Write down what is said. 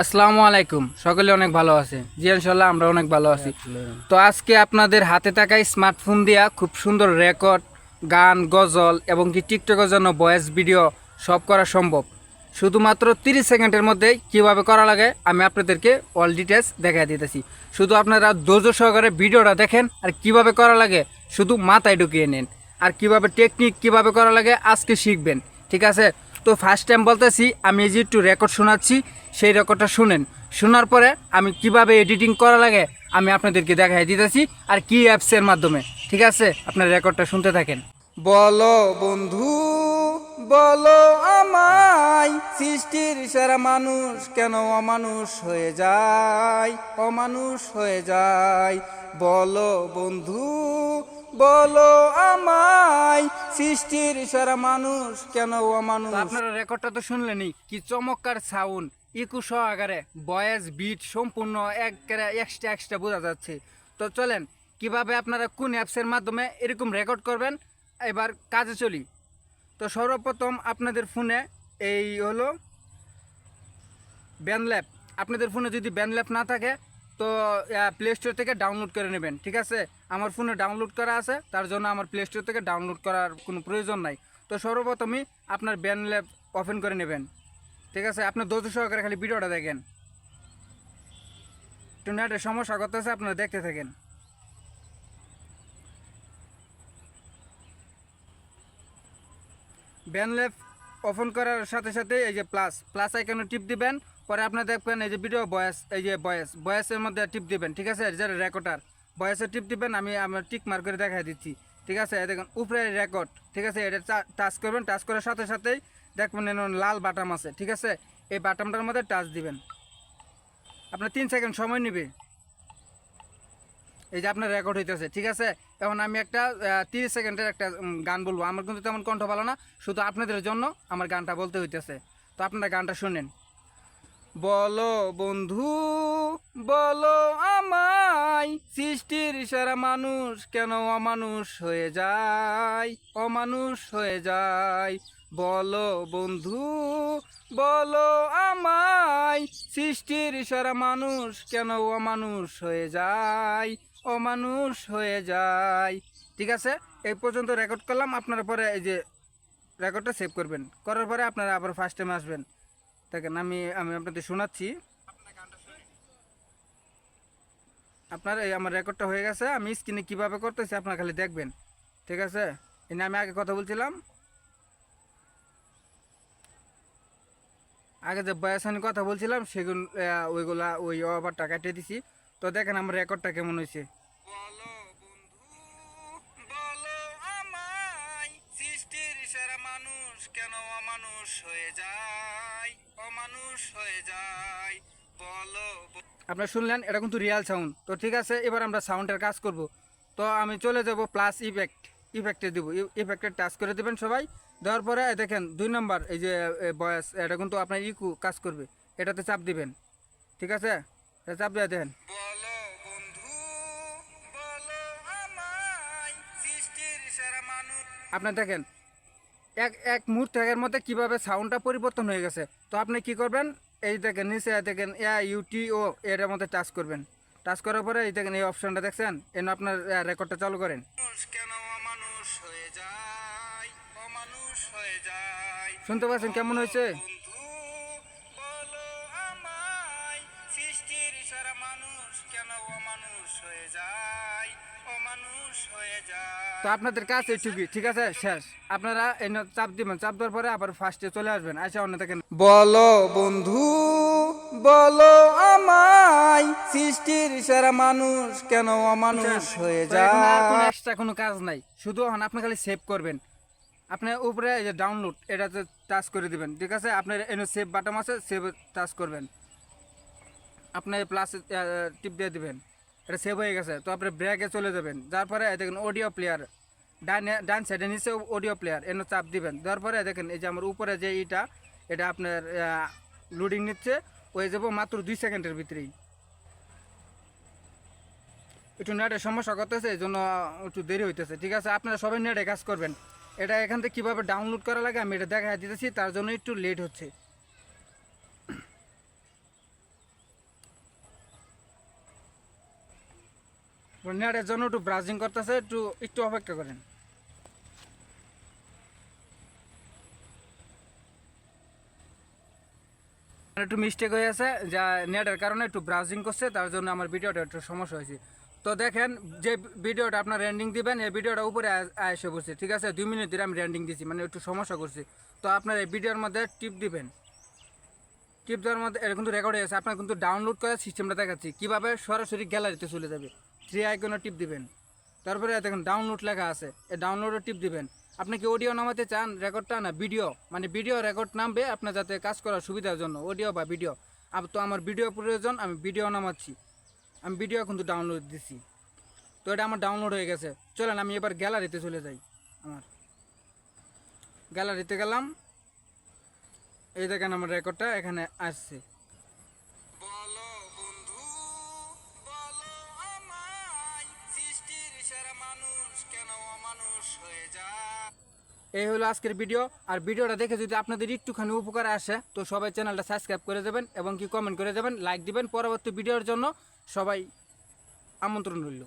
আসসালামু আলাইকুম। সকলে অনেক ভালো আছে? জি ইনশাল্লাহ আমরা অনেক ভালো আছি। তো আজকে আপনাদের হাতে থাকা স্মার্টফোন দিয়া খুব সুন্দর রেকর্ড গান গজল এবং কি টিকটকের জন্য ভয়েস ভিডিও সব করা সম্ভব। শুধুমাত্র তিরিশ সেকেন্ডের মধ্যে কীভাবে করা লাগে আমি আপনাদেরকে অল ডিটেলস দেখা দিতেছি। শুধু আপনারা ধৈর্য সহকারে ভিডিওটা দেখেন আর কীভাবে করা লাগে শুধু মাথায় ঢুকিয়ে নেন। আর কীভাবে টেকনিক কীভাবে করা লাগে আজকে শিখবেন। ঠিক আছে? তো ফার্স্ট টাইম বলতেছি, আমি এই যে একটু রেকর্ড শোনাচ্ছি, সেই রেকর্ডটা শুনেন। শোনার পরে আমি কীভাবে এডিটিং করা লাগে, আমি আপনাদেরকে দেখাই দিতেছি, আর কি অ্যাপসের মাধ্যমে। ঠিক আছে? আপনার রেকর্ডটা শুনতে থাকেন। বলো বন্ধু, বলো আমায়, সৃষ্টির সারা মানুষ কেন অমানুষ হয়ে যায়? অমানুষ হয়ে যায়। বলো বন্ধু বলো আমায় সৃষ্টির সারা মানুষ কেন অমানুষ? আপনারা রেকর্ডটা তো শুনলেনই কি চমৎকার সাউন্ড ইকু সহকারে ভয়েস বিট সম্পূর্ণ এক এক্সট্রা এক্সট্রা বোঝা যাচ্ছে। তো চলেন কীভাবে আপনারা কোন অ্যাপসের মাধ্যমে এরকম রেকর্ড করবেন? এবার কাজে চলি। তো সর্বপ্রথম আপনাদের ফোনে এই হলো ব্যানল্যাপ আপনাদের ফোনে যদি ব্যানল্যাপ না থাকে তো প্লে স্টোর থেকে ডাউনলোড করে নেবেন, ঠিক আছে? আমার ফোনে ডাউনলোড করা আছে, তার জন্য আমার প্লে স্টোর থেকে ডাউনলোড করার কোনো প্রয়োজন নাই। তো সর্বপ্রথমই আপনার ব্যানল্যাপ ওপেন করে নেবেন, ঠিক আছে? আপনার ধৈর্য সহকারে খালি ভিডিওটা দেখেন। একটু নেটের সমস্যা করতেছে, আপনারা দেখতে থাকেন। ব্যানলেফ ওপেন করার সাথে সাথে এই যে প্লাস প্লাস আইকনে টিপ দিবেন পরে আপনার দেখবেন এই যে ভিডিও বয়স, এই যে বয়স, বয়সের মধ্যে টিপ দিবেন, ঠিক আছে? যেটা রেকর্ডার বয়েসে টিপ দিবেন, আমি আমার টিক মার্ক করে দেখাই দিচ্ছি, ঠিক আছে? দেখুন, উপরে রেকর্ড ঠিক আছে? এটা টাচ করবেন টাচ করার সাথে সাথেই দেখবেন লাল বাটাম আছে, ঠিক আছে? এই বাটামটার মধ্যে টাচ দিবেন। আপনার তিন সেকেন্ড সময় নেবে। এই যে আপনার রেকর্ড হইতেছে, ঠিক আছে? এখন আমি একটা তিরিশ সেকেন্ডের একটা গান বলব। আমার কিন্তু তেমন কণ্ঠ ভালো না, শুধু আপনাদের জন্য আমার গানটা বলতে হইতেছে। তো আপনারা গানটা শুনেন। বলো বন্ধু, বলো আমায়, সৃষ্টির সারা মানুষ কেন অমানুষ হয়ে যায়? অমানুষ হয়ে যায়। বলো বন্ধু, বলো আমায়, সৃষ্টির সারা মানুষ কেন অমানুষ হয়ে যায়? অমানুষ হয়ে যায়। ঠিক আছে? এই পর্যন্ত রেকর্ড করলাম। আপনারা পরে এই যে রেকর্ডটা সেভ করবেন। করার পরে আপনারা আবার ফার্স্ট টাইম আসবেন। দেখেন, আমি আমি আপনাদের শোনাচ্ছি। আপনার এই আমার রেকর্ডটা হয়ে গেছে, আমি স্ক্রিনে কীভাবে করতেছি আপনার খালি দেখবেন, ঠিক আছে? নিয়ে আমি আগে কথা বলছিলাম। আগে যে বয়াসানি কথা বলছিলাম সেগুলো ওইগুলা, ওই ওভারটা কাটিয়ে দিছি। তো দেখেন আমার রেকর্ডটা কেমন হয়েছে। অমানুষ হয়ে যায় অমানুষ হয়ে যায় বলো আপনারা শুনলেন এটা কিন্তু রিয়াল সাউন্ড তো ঠিক আছে এবার আমরা সাউন্ডের কাজ করব। তো আমি চলে যাব প্লাস ইফেক্ট ইফেক্টে দেবো। ইফেক্টে টাচ করে দেবেন সবাই। দেওয়ার পরে দেখেন দুই নম্বর এই যে বয়স এটা কিন্তু আপনার ইকু কাজ করবে। এটাতে চাপ দিবেন। ঠিক আছে? এটা চাপ দিয়ে দেখেন। আপনার দেখেন এক এক মুহূর্তের মধ্যে কীভাবে সাউন্ডটা পরিবর্তন হয়ে গেছে? তো আপনি কি করবেন? এই দেখেন নিচে দেখেন এ ইউটিও এটার মধ্যে টাচ করবেন। টাচ করার পরে এই দেখেন এই অপশনটা দেখছেন? এন আপনার রেকর্ডটা চালু করেন। শুনতে পাচ্ছেন? কেমন হয়েছে? সারা মানুষ কেন অমানুষ হয়ে যায়? অমানুষ হয়ে যায়। তো আপনাদের কাছে এইটুকুই ঠিক আছে? শেষ। আপনারা এই ন- চাপ দিবেন। চাপ দেওয়ার পরে আবার ফার্স্টে চলে আসবেন। আসে অন্য থেকে বলো বন্ধু বলো আমায় সৃষ্টির সারা মানুষ কেন অমানুষ হয়ে যায়? এক্সট্রা কোনো কাজ নাই। শুধু এখন আপনি খালি সেভ করবেন। আপনি উপরে এই যে ডাউনলোড এটাতে টাচ করে দিবেন। ঠিক আছে? আপনার এনে সেভ বাটন আছে সেভ টাচ করবেন। আপনি প্লাস টিপ দিয়ে দিবেন। এটা সেভ হয়ে গেছে, তো আপনি ব্রেকে চলে যাবেন। যার পরে দেখেন অডিও প্লেয়ার ডান ডান সাইডে নিচে অডিও প্লেয়ার এনে চাপ দিবেন। দেওয়ার পরে দেখেন, এই যে আমার উপরে যে ইটা, এটা আপনার লোডিং নিচ্ছে, হয়ে যাব মাত্র দুই সেকেন্ডের ভিতরেই। একটু নেটের সমস্যা করতেছে, এই জন্য একটু দেরি হইতেছে। ঠিক আছে, আপনারা সবাই নেটে কাজ করবেন। এটা এখান থেকে কীভাবে ডাউনলোড করা লাগে আমি এটা দেখা দিতেছি, তার জন্য একটু লেট হচ্ছে। নেটের জন্য একটু ব্রাউজিং করতেছে, একটু একটু অপেক্ষা করেন। একটু মিস্টেক হয়ে আছে, যা নেটের কারণে একটু ব্রাউজিং করছে, তার জন্য আমার ভিডিওটা একটু সমস্যা হয়েছে। তো দেখেন, যে ভিডিওটা আপনার রেন্ডিং দিবেন, এই ভিডিওটা উপরে এসে বসছে ঠিক আছে? দুই মিনিট ধরে আমি রেন্ডিং দিছি মানে একটু সমস্যা করছি। তো আপনার এই ভিডিওর মধ্যে টিপ দিবেন। টিপ দেওয়ার মধ্যে এটা কিন্তু রেকর্ড হয়ে আছে, আপনার কিন্তু ডাউনলোড করার সিস্টেমটা দেখাচ্ছি। কীভাবে সরাসরি গ্যালারিতে চলে যাবে। থ্রি আইকনে টিপ দিবেন। তারপরে দেখুন ডাউনলোড লেখা আছে। এই ডাউনলোডে টিপ দিবেন। আপনি কি অডিও নামাতে চান রেকর্ডটা না ভিডিও মানে ভিডিও রেকর্ড নামবে আপনার যাতে কাজ করার সুবিধার জন্য অডিও বা ভিডিও তো আমার ভিডিও প্রয়োজন, আমি ভিডিও নামাচ্ছি। আমি ভিডিও কিন্তু ডাউনলোড দিছি। তো এটা আমার ডাউনলোড হয়ে গেছে। চলেন, আমি এবার গ্যালারিতে চলে যাই আমার। গ্যালারিতে গেলাম। এই দেখেন আমার রেকর্ডটা এখানে আসছে। এই হলো আজকের ভিডিও আর ভিডিওটা দেখে যদি আপনাদের একটুখানি উপকার আসে, তো সবাই চ্যানেলটা সাবস্ক্রাইব করে দেবেন এবং কি কমেন্ট করে দেবেন লাইক দিবেন। পরবর্তী ভিডিওর জন্য সবাই আমন্ত্রণ রইল।